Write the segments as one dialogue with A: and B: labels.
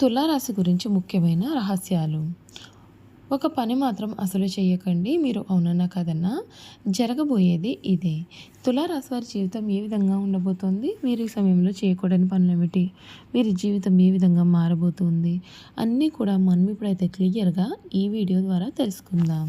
A: తులారాశి గురించి ముఖ్యమైన రహస్యాలు. ఒక పని మాత్రం అసలు చేయకండి మీరు అవునన్నా కాదన్నా. జరగబోయేది ఇదే. తులారాశి వారి జీవితం ఏ విధంగా ఉండబోతోంది? మీరు ఈ సమయంలో చేయకూడని పనులు ఏమిటి మీరు జీవితం ఏ విధంగా మారబోతుంది? అన్నీ కూడా మనం ఇప్పుడైతే క్లియర్గా ఈ వీడియో ద్వారా తెలుసుకుందాం.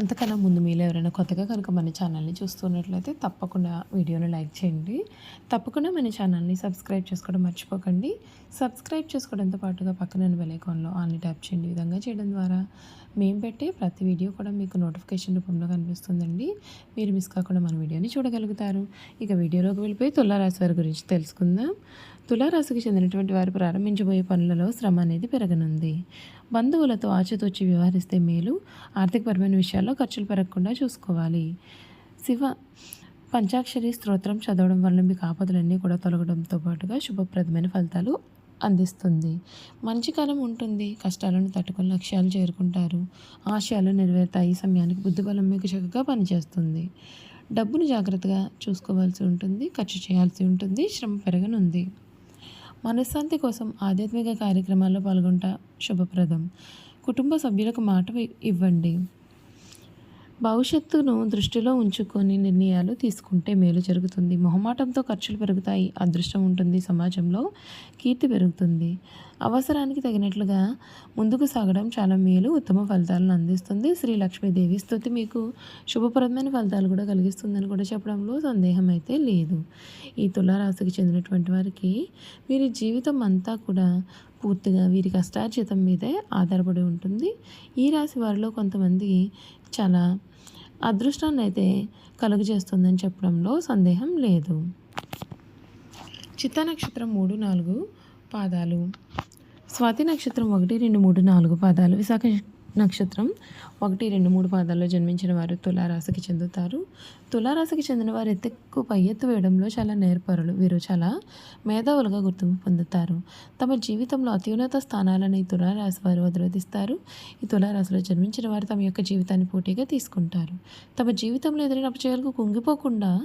A: అంతకన్నా ముందు మీలో ఎవరైనా కొత్తగా కనుక మన ఛానల్ని చూస్తున్నట్లయితే తప్పకుండా వీడియోని లైక్ చేయండి. తప్పకుండా మన ఛానల్ని సబ్స్క్రైబ్ చేసుకోవడం మర్చిపోకండి. సబ్స్క్రైబ్ చేసుకోవడంతో పాటుగా పక్కన బెలైకాన్లో ఆన్లీ ట్యాప్ చేయండి. విధంగా చేయడం ద్వారా మేము పెట్టే ప్రతి వీడియో కూడా మీకు నోటిఫికేషన్ రూపంలో కనిపిస్తుందండి. మీరు మిస్ కాకుండా మన వీడియోని చూడగలుగుతారు. ఇక వీడియోలోకి వెళ్ళిపోయి తులారాశి వారి గురించి తెలుసుకుందాం. తులారాశికి చెందినటువంటి వారు ప్రారంభించబోయే పనులలో శ్రమ అనేది పెరగనుంది. బంధువులతో ఆచితూచి వ్యవహరిస్తే మేలు. ఆర్థికపరమైన విషయాల్లో ఖర్చులు పెరగకుండా చూసుకోవాలి. శివ పంచాక్షరి స్తోత్రం చదవడం వల్ల మీకు ఆపదలన్నీ కూడా తొలగడంతో పాటుగా శుభప్రదమైన ఫలితాలు అందిస్తుంది. మంచి కాలం ఉంటుంది. కష్టాలను తట్టుకొని లక్ష్యాలు చేరుకుంటారు. ఆశయాలు నెరవేరుతాయి. ఈ సమయానికి బుద్ధిబలం మీకు చక్కగా పనిచేస్తుంది. డబ్బును జాగ్రత్తగా చూసుకోవాల్సి ఉంటుంది. ఖర్చు చేయాల్సి ఉంటుంది. శ్రమ పెరగనుంది. మనశ్శాంతి కోసం ఆధ్యాత్మిక కార్యక్రమాల్లో పాల్గొంట శుభప్రదం. కుటుంబ సభ్యులకు మాట ఇవ్వండి. భవిష్యత్తును దృష్టిలో ఉంచుకొని నిర్ణయాలు తీసుకుంటే మేలు జరుగుతుంది. మొహమాటంతో ఖర్చులు పెరుగుతాయి. అదృష్టం ఉంటుంది సమాజంలో. కీర్తి పెరుగుతుంది. అవసరానికి తగినట్లుగా ముందుకు సాగడం చాలా మేలు. ఉత్తమ ఫలితాలను అందిస్తుంది. శ్రీ లక్ష్మీదేవి స్థుతి మీకు శుభప్రదమైన ఫలితాలు కూడా కలిగిస్తుందని కూడా చెప్పడంలో సందేహం అయితే లేదు. ఈ తులారాశికి చెందినటువంటి వారికి వీరి జీవితం అంతా కూడా పూర్తిగా వీరి కష్టార్జితం మీదే ఆధారపడి ఉంటుంది. ఈ రాశి వారిలో కొంతమంది చాలా అదృష్టాన్ని అయితే కలుగజేస్తుందని చెప్పడంలో సందేహం లేదు. చిత్త నక్షత్రం మూడు నాలుగు పాదాలు. స్వాతి నక్షత్రం ఒకటి రెండు మూడు నాలుగు పాదాలు. విశాఖ నక్షత్రం ఒకటి రెండు మూడు పాదాల్లో జన్మించిన వారు తులారాశికి చెందుతారు. తులారాశికి చెందిన వారు ఎత్తుకు పై ఎత్తు వేయడంలో చాలా నేర్పరులు. వీరు చాలా మేధావులుగా గుర్తింపు పొందుతారు. తమ జీవితంలో అత్యున్నత స్థానాలను ఈ తులారాశి వారు అధిరోధిస్తారు. ఈ తులారాశిలో జన్మించిన వారు తమ యొక్క జీవితాన్ని పోటీగా తీసుకుంటారు. తమ జీవితంలో ఎదురైన అపచయాలకు కుంగిపోకుండా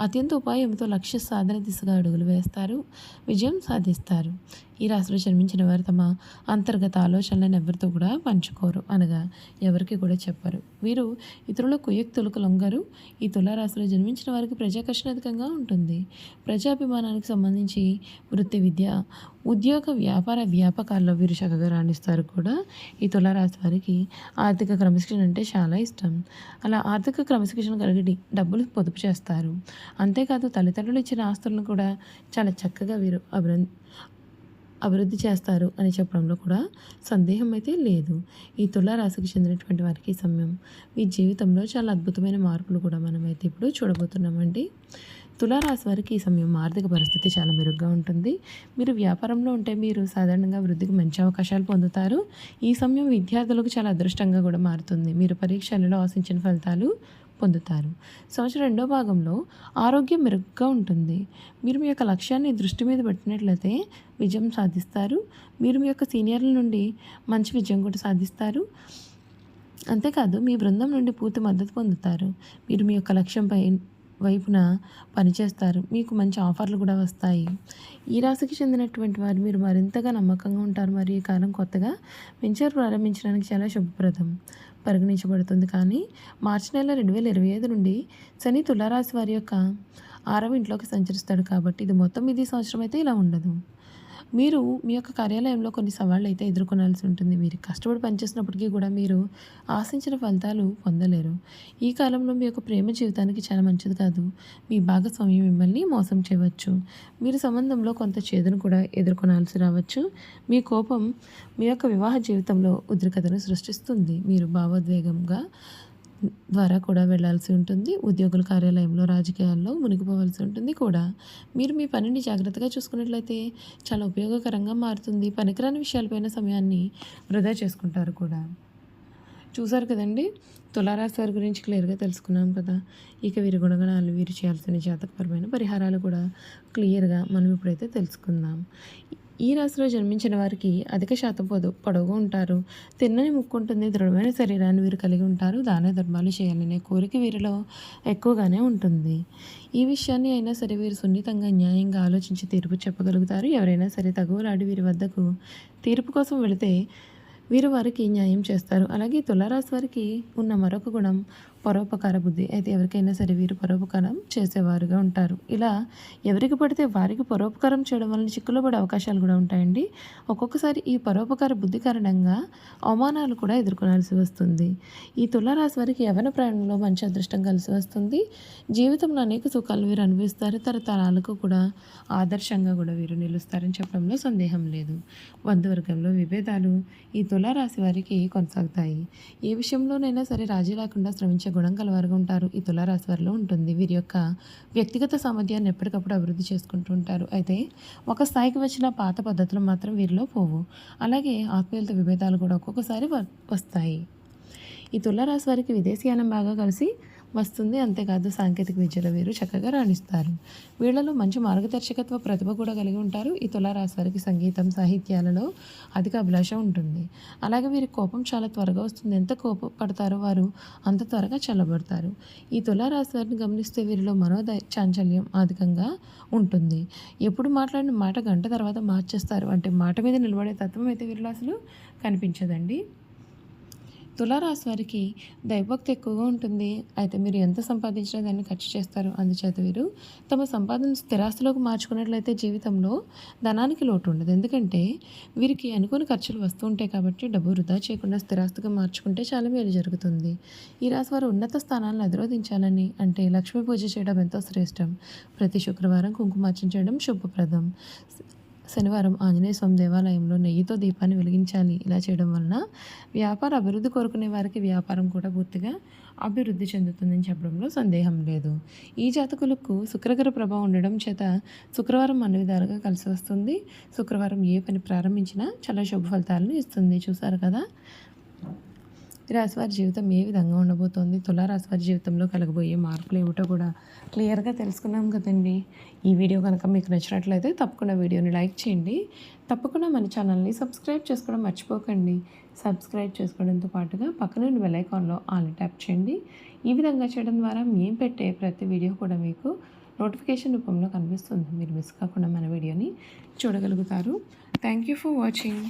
A: అత్యంత ఉపాయంతో లక్ష్య సాధన దిశగా అడుగులు వేస్తారు. విజయం సాధిస్తారు. ఈ రాశిలో జన్మించిన వారు తమ అంతర్గత ఆలోచనలను ఎవరితో కూడా పంచుకోరు. అనగా ఎవరికి కూడా చెప్పరు. వీరు ఇతరుల కుయక్తులకు లొంగరు ఈ తులారాశిలో జన్మించిన వారికి ప్రజాకర్షణ అధికంగా ఉంటుంది. ప్రజాభిమానానికి సంబంధించి వృత్తి విద్య ఉద్యోగ వ్యాపార వ్యాపకాల్లో వీరు చక్కగా రాణిస్తారు కూడా. ఈ తులారాశి వారికి ఆర్థిక క్రమశిక్షణ అంటే చాలా ఇష్టం. అలా ఆర్థిక క్రమశిక్షణ కలిగి డబ్బులు పొదుపు చేస్తారు. అంతేకాదు తల్లిదండ్రులు ఇచ్చిన ఆస్తులను కూడా చాలా చక్కగా వీరు అభివృద్ధి అభివృద్ధి చేస్తారు అని చెప్పడంలో కూడా సందేహం అయితే లేదు. ఈ తులారాశికి చెందినటువంటి వారికి ఈ సమయం మీ జీవితంలో చాలా అద్భుతమైన మార్పులు కూడా మనమైతే ఇప్పుడు చూడబోతున్నామండి. తులారాశి వారికి ఈ సమయం ఆర్థిక పరిస్థితి చాలా మెరుగ్గా ఉంటుంది. మీరు వ్యాపారంలో ఉంటే మీరు సాధారణంగా వృద్ధికి మంచి అవకాశాలు పొందుతారు. ఈ సమయం విద్యార్థులకు చాలా అదృష్టంగా కూడా మారుతుంది. మీరు పరీక్షలలో ఆశించిన ఫలితాలు పొందుతారు. సంవత్సరం రెండో భాగంలో ఆరోగ్యం మెరుగ్గా ఉంటుంది. మీరు మీ యొక్క లక్ష్యాన్ని దృష్టి మీద పెట్టినట్లయితే విజయం సాధిస్తారు. మీరు మీ యొక్క సీనియర్ల నుండి మంచి విజయం కూడా సాధిస్తారు. అంతేకాదు మీ బృందం నుండి పూర్తి మద్దతు పొందుతారు. మీరు మీ యొక్క లక్ష్యంపై వైపున పనిచేస్తారు. మీకు మంచి ఆఫర్లు కూడా వస్తాయి. ఈ రాశికి చెందినటువంటి వారు మీరు మరింతగా నమ్మకంగా ఉంటారు. మరియు ఈ కాలం కొత్తగా వెంచర్ ప్రారంభించడానికి చాలా శుభప్రదం. పరిగణించబడుతుంది. కానీ మార్చి నెల రెండు వేల ఇరవై ఐదు నుండి శని తులారాశి వారి యొక్క ఆరవ ఇంట్లోకి సంచరిస్తాడు కాబట్టి ఇది మొత్తం ఇది సంవత్సరం అయితే ఇలా ఉండదు. మీరు మీ యొక్క కార్యాలయంలో కొన్ని సవాళ్ళు అయితే ఎదుర్కొనాల్సి ఉంటుంది. మీరు కష్టపడి పనిచేసినప్పటికీ కూడా మీరు ఆశించిన ఫలితాలు పొందలేరు. ఈ కాలంలో మీ యొక్క ప్రేమ జీవితానికి చాలా మంచిది కాదు. మీ భాగస్వామి మిమ్మల్ని మోసం చేయవచ్చు. మీరు సంబంధంలో కొంత చేదును కూడా ఎదుర్కొనాల్సి రావచ్చు. మీ కోపం మీ యొక్క వివాహ జీవితంలో ఉద్రిక్తతను సృష్టిస్తుంది. మీరు భావోద్వేగంగా ద్వారా కూడా వెళ్ళాల్సి ఉంటుంది. ఉద్యోగుల కార్యాలయంలో రాజకీయాల్లో మునిగిపోవాల్సి ఉంటుంది కూడా. మీరు మీ పనిని జాగ్రత్తగా చూసుకున్నట్లయితే చాలా ఉపయోగకరంగా మారుతుంది. పనికిరాని విషయాలపైన సమయాన్ని వృధా చేసుకుంటారు కూడా. చూసారు కదండి? తులారాశి వారి గురించి క్లియర్గా తెలుసుకున్నాం కదా. ఇక వీరి గుణగణాలు వీరు చేయాల్సిన జాతకపరమైన పరిహారాలు కూడా క్లియర్గా మనం ఇప్పుడైతే తెలుసుకుందాం. ఈ రాశిలో జన్మించిన వారికి అధిక శాతం పొదు పొడవుగా ఉంటారు. తిన్నని ముక్కు ఉంటుంది దృఢమైన శరీరాన్ని వీరు కలిగి ఉంటారు. దాన ధర్మాలు చేయాలనే కోరిక వీరిలో ఎక్కువగానే ఉంటుంది. ఈ విషయాన్ని అయినా సరే వీరు సున్నితంగా న్యాయంగా ఆలోచించి తీర్పు చెప్పగలుగుతారు. ఎవరైనా సరే తగువలాడి వీరి వద్దకు తీర్పు కోసం వెళితే వీరు వారికి న్యాయం చేస్తారు. అలాగే తులారాశి వారికి ఉన్న మరొక గుణం పరోపకార బుద్ధి. అయితే ఎవరికైనా సరే వీరు పరోపకారం చేసేవారుగా ఉంటారు. ఇలా ఎవరికి పడితే వారికి పరోపకారం చేయడం వలన చిక్కులో పడే అవకాశాలు కూడా ఉంటాయండి. ఒక్కొక్కసారి ఈ పరోపకార బుద్ధి కారణంగా అవమానాలు కూడా ఎదుర్కొనాల్సి వస్తుంది. ఈ తులారాశి వారికి యవన ప్రయాణంలో మంచి అదృష్టం కలిసి వస్తుంది. జీవితంలో అనేక సుఖాలు వీరు అనుభవిస్తారు. తరతరాలకు కూడా ఆదర్శంగా కూడా వీరు నిలుస్తారని చెప్పడంలో సందేహం లేదు. బంధువర్గంలో విభేదాలు ఈ తులారాశి వారికి కొనసాగుతాయి. ఏ విషయంలోనైనా సరే రాజీ లేకుండా శ్రమించే గుణం కలవారుగా ఉంటారు. ఈ తులారాశి వారిలో ఉంటుంది. వీరి యొక్క వ్యక్తిగత సామర్థ్యాన్ని ఎప్పటికప్పుడు అభివృద్ధి చేసుకుంటూ ఉంటారు. అయితే ఒక స్థాయికి వచ్చిన పాత పద్ధతులు మాత్రం వీరిలో పోవు. అలాగే ఆత్మీయులతో విభేదాలు కూడా ఒక్కొక్కసారి వ- వస్తాయి. ఈ తులారాశి వారికి విదేశీయానం బాగా కలిసి వస్తుంది. అంతేకాదు సాంకేతిక విద్యలో వీరు చక్కగా రాణిస్తారు. వీళ్ళలో మంచి మార్గదర్శకత్వ ప్రతిభ కూడా కలిగి ఉంటారు. ఈ తులారాశి వారికి సంగీతం సాహిత్యాలలో అధిక అభిలాష ఉంటుంది. అలాగే వీరి కోపం చాలా త్వరగా వస్తుంది. ఎంత కోపపడతారో వారు అంత త్వరగా చల్లబడతారు. ఈ తులారాశి వారిని గమనిస్తే వీరిలో మనోదై చాంచల్యం అధికంగా ఉంటుంది. ఎప్పుడు మాట్లాడిన మాట గంట తర్వాత మార్చేస్తారు. అంటే మాట మీద నిలబడే తత్వం అయితే వీరిలో అసలు కనిపించదండి. తులారాశి వారికి దైవభక్తి ఎక్కువగా ఉంటుంది. అయితే మీరు ఎంత సంపాదించినా దాన్ని ఖర్చు చేస్తారు. అందుచేత వీరు తమ సంపాదన స్థిరాస్తిలోకి మార్చుకున్నట్లయితే జీవితంలో ధనానికి లోటు ఉండదు. ఎందుకంటే వీరికి అనుకోని ఖర్చులు వస్తూ ఉంటాయి కాబట్టి డబ్బు వృధా చేయకుండా స్థిరాస్తిగా మార్చుకుంటే చాలా మేలు జరుగుతుంది. ఈ రాశి వారు ఉన్నత స్థానాలను అధిరోధించాలని అంటే లక్ష్మీ పూజ చేయడం ఎంతో శ్రేష్టం. ప్రతి శుక్రవారం కుంకుమార్చన చేయడం శుభప్రదం. శనివారం ఆంజనేయ స్వామి దేవాలయంలో నెయ్యితో దీపాన్ని వెలిగించాలి. ఇలా చేయడం వలన వ్యాపార అభివృద్ధి కోరుకునే వారికి వ్యాపారం కూడా పూర్తిగా అభివృద్ధి చెందుతుందని చెప్పడంలో సందేహం లేదు. ఈ జాతకులకు శుక్రగ్రహ ప్రభావం ఉండడం చేత శుక్రవారం అన్ని విధాలుగా కలిసి వస్తుంది. శుక్రవారం ఏ పని ప్రారంభించినా చాలా శుభ ఫలితాలను ఇస్తుంది. చూసారు కదా? ఈ రాశివారి జీవితం ఏ విధంగా ఉండబోతోంది? తులారాశివారి జీవితంలో కలగబోయే మార్పులు ఏమిటో కూడా క్లియర్గా తెలుసుకున్నాం కదండి. ఈ వీడియో కనుక మీకు నచ్చినట్లయితే తప్పకుండా వీడియోని లైక్ చేయండి. తప్పకుండా మన ఛానల్ని సబ్స్క్రైబ్ చేసుకోవడం మర్చిపోకండి. సబ్స్క్రైబ్ చేసుకోవడంతో పాటుగా పక్కన బెల్ ఐకాన్లో ఆల్ ట్యాప్ చేయండి. ఈ విధంగా చేయడం ద్వారా మేము పెట్టే ప్రతి వీడియో కూడా మీకు నోటిఫికేషన్ రూపంలో కనిపిస్తుంది. మీరు మిస్ కాకుండా మన వీడియోని చూడగలుగుతారు. Thank you for watching.